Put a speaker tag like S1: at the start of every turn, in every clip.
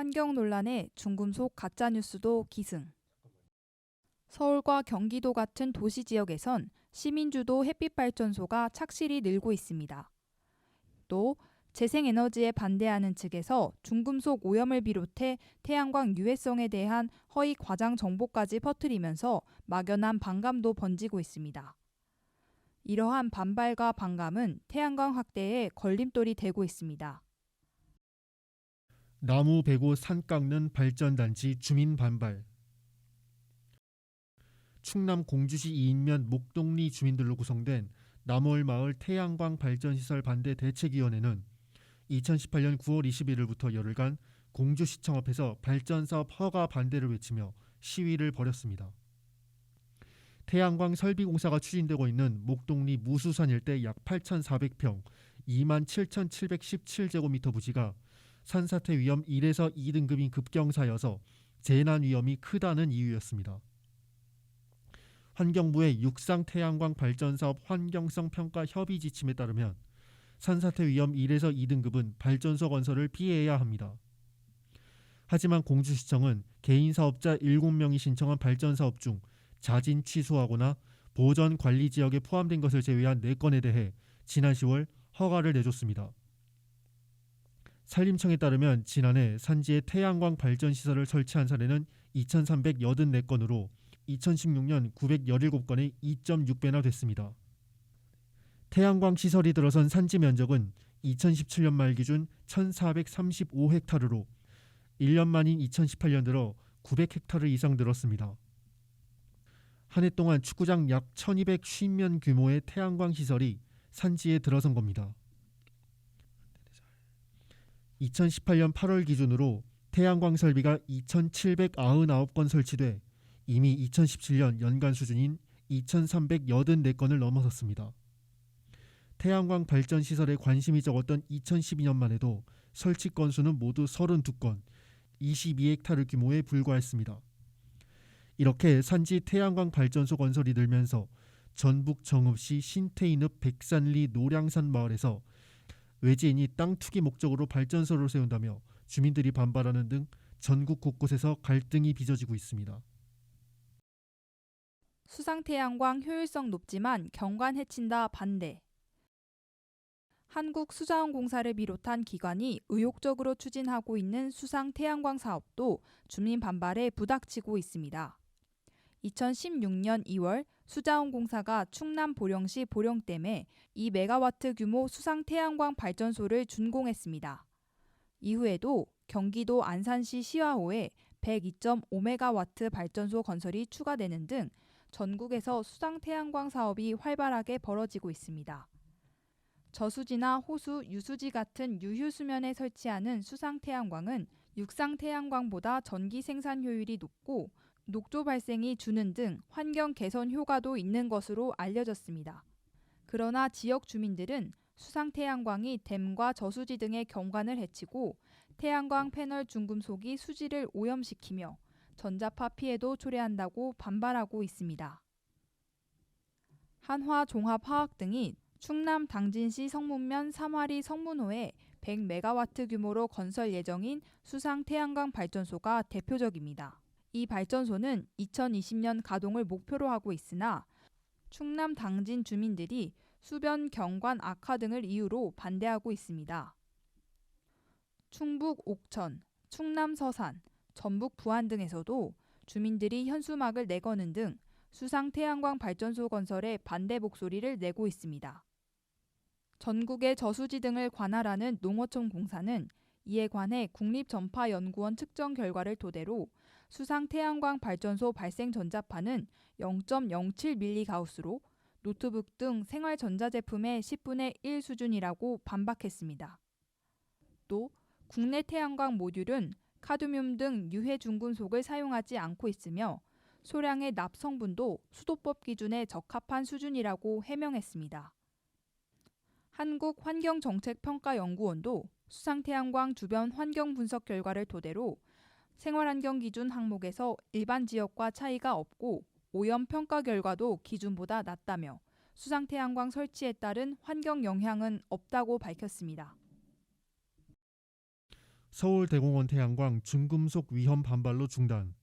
S1: 환경 논란에 중금속 가짜 뉴스도 기승. 서울과 경기도 같은 도시 지역에선 시민주도 햇빛 발전소가 착실히 늘고 있습니다. 또 재생에너지에 반대하는 측에서 중금속 오염을 비롯해 태양광 유해성에 대한 허위 과장 정보까지 퍼뜨리면서 막연한 반감도 번지고 있습니다. 이러한 반발과 반감은 태양광 확대에 걸림돌이 되고 있습니다.
S2: 나무 베고 산 깎는 발전단지 주민 반발. 충남 공주시 이인면 목동리 주민들로 구성된 남월 마을 태양광 발전시설 반대 대책위원회는 2018년 9월 21일부터 열흘간 공주시청 앞에서 발전 사업 허가 반대를 외치며 시위를 벌였습니다. 태양광 설비 공사가 추진되고 있는 목동리 무수산 일대 약 8,400평 27,717제곱미터 부지가 산사태 위험 1에서 2등급인 급경사여서 재난 위험이 크다는 이유였습니다. 환경부의 육상 태양광 발전 사업 환경성 평가 협의 지침에 따르면 산사태 위험 1에서 2등급은 발전소 건설을 피해야 합니다. 하지만 공주시청은 개인 사업자 7명이 신청한 발전 사업 중 자진 취소하거나 보전 관리 지역에 포함된 것을 제외한 4건에 대해 지난 10월 허가를 내줬습니다. 산림청에 따르면 지난해 산지에 태양광 발전 시설을 설치한 사례는 2,384건으로 2016년 917건의 2.6배나 됐습니다. 태양광 시설이 들어선 산지 면적은 2017년 말 기준 1,435헥타르로 1년 만인 2018년 들어 900헥타르 이상 늘었습니다. 한 해 동안 축구장 약 1,250면 규모의 태양광 시설이 산지에 들어선 겁니다. 2018년 8월 기준으로 태양광 설비가 2,799건 설치돼 이미 2017년 연간 수준인 2,384건을 넘어섰습니다. 태양광 발전 시설에 관심이 적었던 2012년만 해도 설치 건수는 모두 32건, 22헥타르 규모에 불과했습니다. 이렇게 산지 태양광 발전소 건설이 늘면서 전북 정읍시 신태인읍 백산리 노량산 마을에서 외지인이 땅 투기 목적으로 발전소를 세운다며 주민들이 반발하는 등 전국 곳곳에서 갈등이 빚어지고 있습니다.
S1: 수상 태양광 효율성 높지만 경관 해친다 반대. 한국수자원공사를 비롯한 기관이 의욕적으로 추진하고 있는 수상 태양광 사업도 주민 반발에 부닥치고 있습니다. 2016년 2월 수자원공사가 충남 보령시 보령댐에 2메가와트 규모 수상 태양광 발전소를 준공했습니다. 이후에도 경기도 안산시 시화호에 102.5메가와트 발전소 건설이 추가되는 등 전국에서 수상 태양광 사업이 활발하게 벌어지고 있습니다. 저수지나 호수, 유수지 같은 유휴 수면에 설치하는 수상 태양광은 육상 태양광보다 전기 생산 효율이 높고 녹조 발생이 주는 등 환경 개선 효과도 있는 것으로 알려졌습니다. 그러나 지역 주민들은 수상 태양광이 댐과 저수지 등의 경관을 해치고 태양광 패널 중금속이 수지를 오염시키며 전자파 피해도 초래한다고 반발하고 있습니다. 한화 종합화학 등이 충남 당진시 성문면 삼화리 성문호에 100메가와트 규모로 건설 예정인 수상 태양광 발전소가 대표적입니다. 이 발전소는 2020년 가동을 목표로 하고 있으나 충남 당진 주민들이 수변 경관 악화 등을 이유로 반대하고 있습니다. 충북 옥천, 충남 서산, 전북 부안 등에서도 주민들이 현수막을 내거는 등 수상 태양광 발전소 건설에 반대 목소리를 내고 있습니다. 전국의 저수지 등을 관할하는 농어촌 공사는 이에 관해 국립전파연구원 측정 결과를 토대로 수상 태양광 발전소 발생 전자파는 0.07밀리가우스로 노트북 등 생활 전자제품의 10분의 1 수준이라고 반박했습니다. 또 국내 태양광 모듈은 카드뮴 등 유해 중금속을 사용하지 않고 있으며 소량의 납 성분도 수도법 기준에 적합한 수준이라고 해명했습니다. 한국환경정책평가연구원도 수상태양광 주변 환경 분석 결과를 토대로 생활환경 기준 항목에서 일반 지역과 차이가 없고 오염 평가 결과도 기준보다 낮다며 수상 태양광 설치에 따른 환경 영향은 없다고 밝혔습니다.
S2: 서울대공원 태양광 중금속 위험 반발로 중단.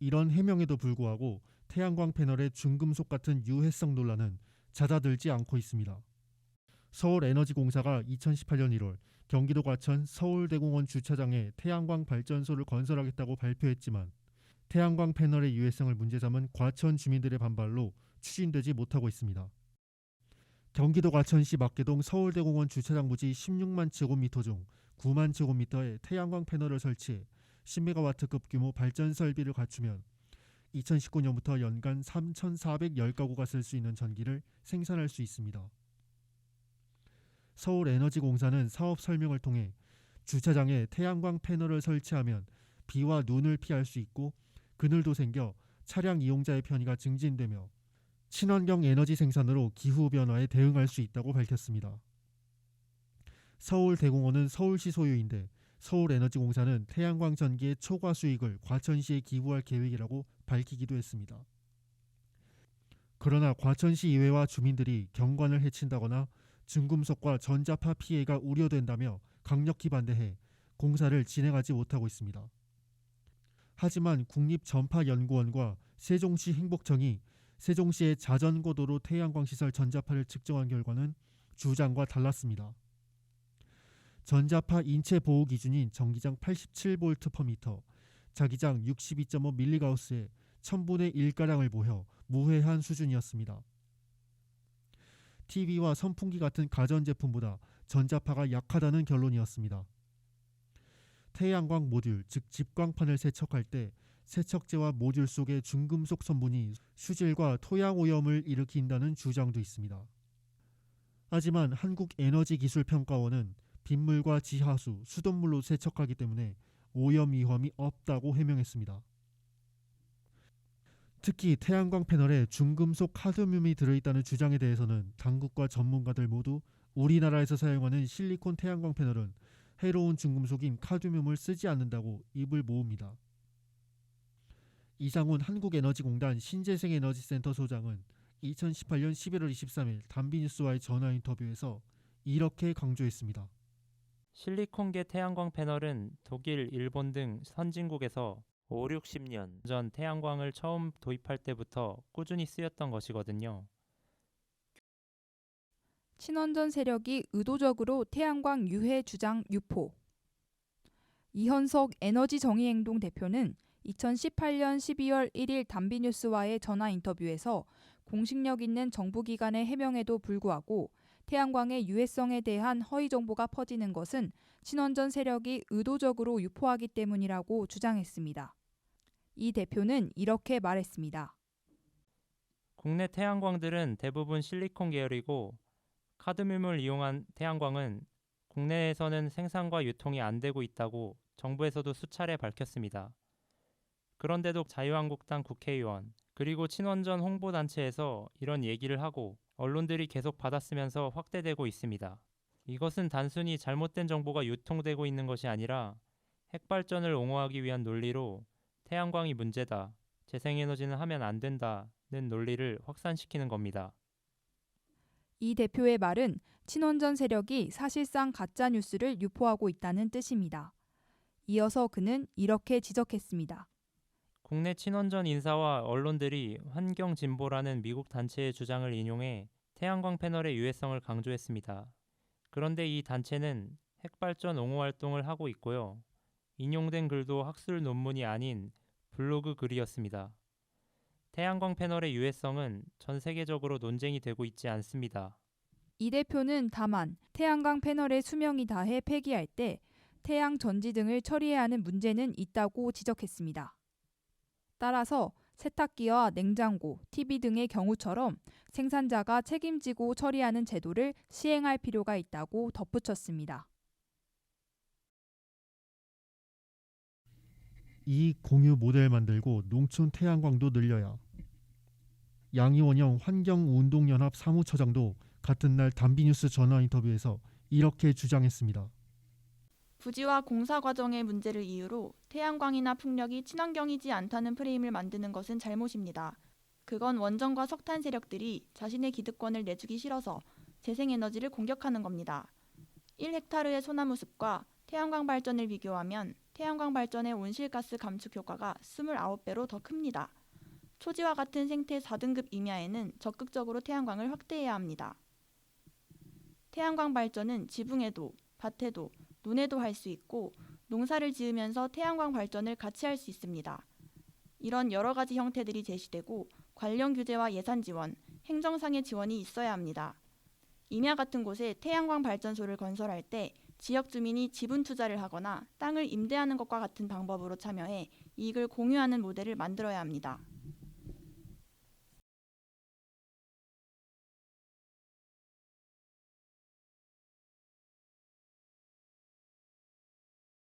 S2: 이런 해명에도 불구하고 태양광 패널의 중금속 같은 유해성 논란은 잦아들지 않고 있습니다. 서울에너지공사가 2018년 1월 경기도 과천 서울대공원 주차장에 태양광 발전소를 건설하겠다고 발표했지만 태양광 패널의 유해성을 문제 삼은 과천 주민들의 반발로 추진되지 못하고 있습니다. 경기도 과천시 막계동 서울대공원 주차장 부지 16만 제곱미터 중 9만 제곱미터의 태양광 패널을 설치해 10메가와트급 규모 발전 설비를 갖추면 2019년부터 연간 3,410가구가 쓸 수 있는 전기를 생산할 수 있습니다. 서울에너지공사는 사업 설명을 통해 주차장에 태양광 패널을 설치하면 비와 눈을 피할 수 있고 그늘도 생겨 차량 이용자의 편의가 증진되며 친환경 에너지 생산으로 기후 변화에 대응할 수 있다고 밝혔습니다. 서울대공원은 서울시 소유인데 서울에너지공사는 태양광 전기의 초과 수익을 과천시에 기부할 계획이라고 밝히기도 했습니다. 그러나 과천시 의회와 주민들이 경관을 해친다거나 중금속과 전자파 피해가 우려된다며 강력히 반대해 공사를 진행하지 못하고 있습니다. 하지만 국립전파연구원과 세종시 행복청이 세종시의 자전거도로 태양광 시설 전자파를 측정한 결과는 주장과 달랐습니다. 전자파 인체 보호 기준인 전기장 87V/m, 자기장 62.5mHz에 1000분의 1가량을 보여 무해한 수준이었습니다. TV와 선풍기 같은 가전제품보다 전자파가 약하다는 결론이었습니다. 태양광 모듈, 즉 집광판을 세척할 때 세척제와 모듈 속의 중금속 성분이 수질과 토양 오염을 일으킨다는 주장도 있습니다. 하지만 한국에너지기술평가원은 빗물과 지하수, 수돗물로 세척하기 때문에 오염 위험이 없다고 해명했습니다. 특히 태양광 패널에 중금속 카드뮴이 들어있다는 주장에 대해서는 당국과 전문가들 모두 우리나라에서 사용하는 실리콘 태양광 패널은 해로운 중금속인 카드뮴을 쓰지 않는다고 입을 모읍니다. 이상훈 한국에너지공단 신재생에너지센터 소장은 2018년 11월 23일 단비뉴스와의 전화 인터뷰에서 이렇게 강조했습니다.
S3: 실리콘계 태양광 패널은 독일, 일본 등 선진국에서 5, 60년 전 태양광을 처음 도입할 때부터 꾸준히 쓰였던 것이거든요.
S1: 친원전 세력이 의도적으로 태양광 유해 주장 유포. 이현석 에너지 정의행동 대표는 2018년 12월 1일 단비뉴스와의 전화 인터뷰에서 공식력 있는 정부기관의 해명에도 불구하고 태양광의 유해성에 대한 허위 정보가 퍼지는 것은 친원전 세력이 의도적으로 유포하기 때문이라고 주장했습니다. 이 대표는 이렇게 말했습니다.
S3: 국내 태양광들은 대부분 실리콘 계열이고 카드뮴을 이용한 태양광은 국내에서는 생산과 유통이 안 되고 있다고 정부에서도 수차례 밝혔습니다. 그런데도 자유한국당 국회의원 그리고 친원전 홍보단체에서 이런 얘기를 하고 언론들이 계속 받았으면서 확대되고 있습니다. 이것은 단순히 잘못된 정보가 유통되고 있는 것이 아니라 핵발전을 옹호하기 위한 논리로 태양광이 문제다, 재생에너지는 하면 안 된다는 논리를 확산시키는 겁니다.
S1: 이 대표의 말은 친원전 세력이 사실상 가짜 뉴스를 유포하고 있다는 뜻입니다. 이어서 그는 이렇게 지적했습니다.
S3: 국내 친원전 인사와 언론들이 환경 진보라는 미국 단체의 주장을 인용해 태양광 패널의 유해성을 강조했습니다. 그런데 이 단체는 핵발전 옹호 활동을 하고 있고요. 인용된 글도 학술 논문이 아닌 블로그 글이었습니다. 태양광 패널의 유해성은 전 세계적으로 논쟁이 되고 있지 않습니다.
S1: 이 대표는 다만 태양광 패널의 수명이 다해 폐기할 때 태양 전지 등을 처리해야 하는 문제는 있다고 지적했습니다. 따라서 세탁기와 냉장고, TV 등의 경우처럼 생산자가 책임지고 처리하는 제도를 시행할 필요가 있다고 덧붙였습니다.
S2: 이 공유 모델 만들고 농촌 태양광도 늘려야. 양이원영 환경운동연합 사무처장도 같은 날 단비뉴스 전화 인터뷰에서 이렇게 주장했습니다.
S4: 부지와 공사 과정의 문제를 이유로 태양광이나 풍력이 친환경이지 않다는 프레임을 만드는 것은 잘못입니다. 그건 원전과 석탄 세력들이 자신의 기득권을 내주기 싫어서 재생에너지를 공격하는 겁니다. 1헥타르의 소나무 숲과 태양광 발전을 비교하면 태양광 발전의 온실가스 감축 효과가 29배로 더 큽니다. 초지와 같은 생태 4등급 임야에는 적극적으로 태양광을 확대해야 합니다. 태양광 발전은 지붕에도, 밭에도, 논에도 할 수 있고 농사를 지으면서 태양광 발전을 같이 할 수 있습니다. 이런 여러 가지 형태들이 제시되고 관련 규제와 예산 지원, 행정상의 지원이 있어야 합니다. 임야 같은 곳에 태양광 발전소를 건설할 때 지역 주민이 지분 투자를 하거나 땅을 임대하는 것과 같은 방법으로 참여해 이익을 공유하는 모델을 만들어야 합니다.